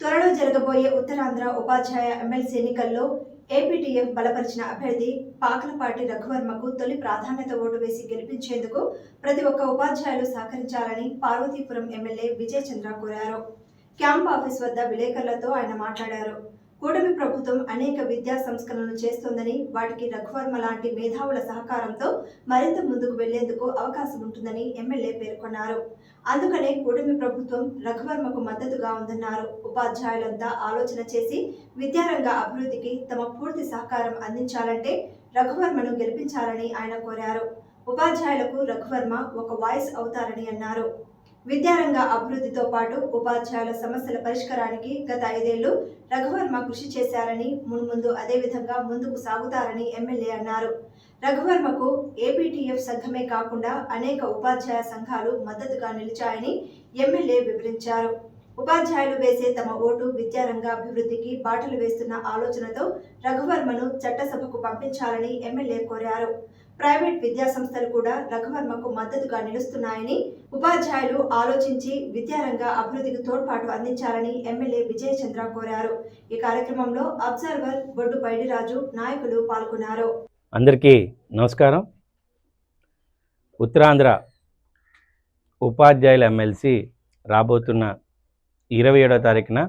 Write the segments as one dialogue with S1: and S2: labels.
S1: త్వరలో జరగబోయే ఉత్తరాంధ్ర ఉపాధ్యాయ ఎమ్మెల్సీ ఎన్నికల్లో ఏపీటీఎఫ్ బలపరిచిన అభ్యర్థి పాకలపాటి రఘువర్మకు తొలి ప్రాధాన్యత ఓటు వేసి గెలిపించేందుకు ప్రతి ఒక్క ఉపాధ్యాయులు సహకరించాలని పార్వతీపురం ఎమ్మెల్యే విజయచంద్ర కోరారు. క్యాంప్ ఆఫీస్ వద్ద విలేకరులతో ఆయన మాట్లాడారు. కూటమి ప్రభుత్వం అనేక విద్యా సంస్కరణలు చేస్తోందని వాటికి రఘువర్మ లాంటి మేధావుల సహకారంతో మరింత ముందుకు వెళ్ళేందుకు అవకాశం ఉంటుందని ఎమ్మెల్యే పేర్కొన్నారు. అందుకనే కూటమి ప్రభుత్వం రఘువర్మకు మద్దతుగా ఉందన్నారు. ఉపాధ్యాయులంతా ఆలోచన చేసి విద్యారంగ అభివృద్ధికి తమ పూర్తి సహకారం అందించాలంటే రఘువర్మను గెలిపించాలని ఆయన కోరారు. ఉపాధ్యాయులకు రఘువర్మ ఒక వాయిస్ అవుతారని అన్నారు. విద్యారంగ అభివృద్ధితో పాటు ఉపాధ్యాయుల సమస్యల పరిష్కారానికి గత ఐదేళ్ళు రఘువర్మ కృషి చేశారని మున్ముందు అదే విధంగా ముందుకు సాగుతారని ఎమ్మెల్యే అన్నారు. రఘువర్మకు ఏపీటీఎఫ్ సంఘమే కాకుండా అనేక ఉపాధ్యాయ సంఘాలు మద్దతుగా నిలిచాయని ఎమ్మెల్యే వివరించారు. ఉపాధ్యాయులు వేసే తమ ఓటు విద్యారంగ అభివృద్ధికి బాటలు వేస్తున్న ఆలోచనతో రఘువర్మను చట్టసభకు పంపించాలని ఎమ్మెల్యే కోరారు. ప్రైవేట్ విద్యా సంస్థలు కూడా రఘువర్మకు మద్దతుగా నిలుస్తున్నాయని ఉపాధ్యాయులు ఆలోచించి విద్యారంగ అభివృద్ధికి తోడ్పాటు అందించాలని ఎమ్మెల్యే విజయ చంద్ర కోరారు. ఈ కార్యక్రమంలో అబ్జర్వర్ బొడ్డు బైడిరాజు నాయకులు పాల్గొన్నారు.
S2: అందరికీ నమస్కారం. ఉత్తరాంధ్ర ఉపాధ్యాయుల ఎమ్మెల్సీ రాబోతున్న ఇరవై ఏడో తారీఖున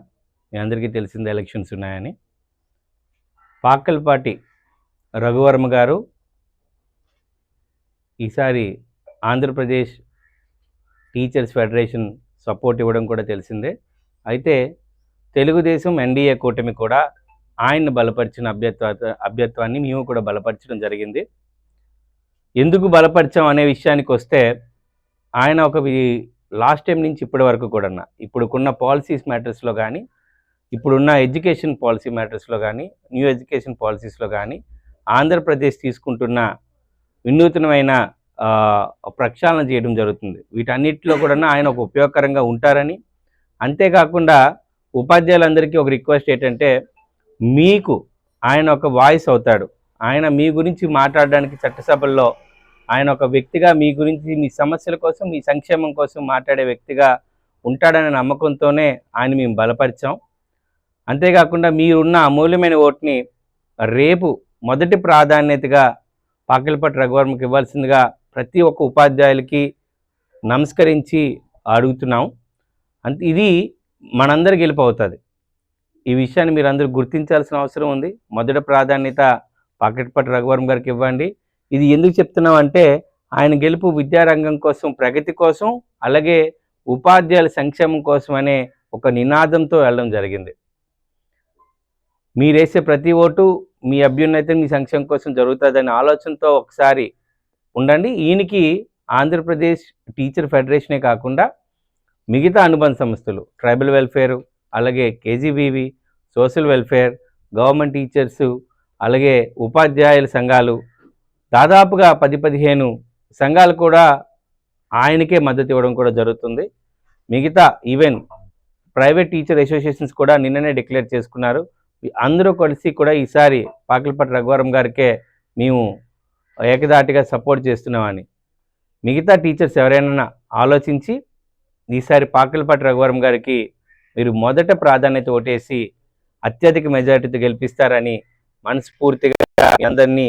S2: మీ అందరికీ తెలిసింది ఎలక్షన్స్ ఉన్నాయని. పాకల్పాటి రఘువర్మ గారు ఈసారి ఆంధ్రప్రదేశ్ టీచర్స్ ఫెడరేషన్ సపోర్ట్ ఇవ్వడం కూడా తెలిసిందే. అయితే తెలుగుదేశం ఎన్డీఏ కూటమి కూడా ఆయన్ని బలపరిచిన అభ్యర్థ అభ్యర్థాన్ని మేము కూడా బలపరచడం జరిగింది. ఎందుకు బలపరిచాం అనే విషయానికి వస్తే ఆయన ఒక లాస్ట్ టైం నుంచి ఇప్పటి వరకు కూడా ఇప్పుడుకున్న పాలసీస్ మ్యాటర్స్లో కానీ ఇప్పుడున్న ఎడ్యుకేషన్ పాలసీ మ్యాటర్స్లో కానీ న్యూ ఎడ్యుకేషన్ పాలసీస్లో కానీ ఆంధ్రప్రదేశ్ తీసుకుంటున్న వినూత్నమైన ప్రక్షాళన చేయడం జరుగుతుంది. వీటన్నిటిలో కూడా ఆయన ఒక ఉపయోగకరంగా ఉంటారని. అంతేకాకుండా ఉపాధ్యాయులందరికీ ఒక రిక్వెస్ట్ ఏంటంటే మీకు ఆయన ఒక వాయిస్ అవుతాడు. ఆయన మీ గురించి మాట్లాడడానికి చట్టసభల్లో ఆయన ఒక వ్యక్తిగా మీ గురించి మీ సమస్యల కోసం మీ సంక్షేమం కోసం మాట్లాడే వ్యక్తిగా ఉంటాడనే నమ్మకంతోనే ఆయన మేము బలపరిచాం. అంతేకాకుండా మీరున్న అమూల్యమైన ఓటుని రేపు మొదటి ప్రాధాన్యతగా పాకిలపట్టి రఘువర్మకి ఇవ్వాల్సిందిగా ప్రతి ఒక్క ఉపాధ్యాయులకి నమస్కరించి అడుగుతున్నాం. అంత ఇది మనందరి గెలుపు అవుతుంది. ఈ విషయాన్ని మీరు అందరూ గుర్తించాల్సిన అవసరం ఉంది. మొదటి ప్రాధాన్యత పాకెట్పట్టి రఘువరం గారికి ఇవ్వండి. ఇది ఎందుకు చెప్తున్నాం అంటే ఆయన గెలుపు విద్యారంగం కోసం ప్రగతి కోసం అలాగే ఉపాధ్యాయుల సంక్షేమం కోసం అనే ఒక నినాదంతో వెళ్ళడం జరిగింది. మీరేసే ప్రతి ఓటు మీ అభ్యున్నతి మీ సంక్షేమం కోసం జరుగుతుందనే ఆలోచనతో ఒకసారి ఉండండి. ఈయనకి ఆంధ్రప్రదేశ్ టీచర్ ఫెడరేషనే కాకుండా మిగతా అనుబంధ సంస్థలు ట్రైబల్ వెల్ఫేరు అలాగే KGBV social welfare government teachers అలాగే ఉపాధ్యాయుల సంఘాలు దాదాపుగా పది పదిహేను సంఘాలు కూడా ఆయనకే మద్దతు ఇవ్వడం కూడా జరుగుతుంది. మిగతా ఈవెన్ ప్రైవేట్ టీచర్ అసోసియేషన్స్ కూడా నిన్ననే డిక్లేర్ చేసుకున్నారు. అందరూ కలిసి కూడా ఈసారి పాకిలపట్టి రఘువరం గారికే మేము ఏకదాటిగా సపోర్ట్ చేస్తున్నామని మిగతా టీచర్స్ ఎవరైనా ఆలోచించి ఈసారి పాకిల్పాటి రఘువరం గారికి మీరు మొదట ప్రాధాన్యత ఓటేసి అత్యధిక మెజారిటీతో గెలిపిస్తారని మనస్ఫూర్తిగా అందరినీ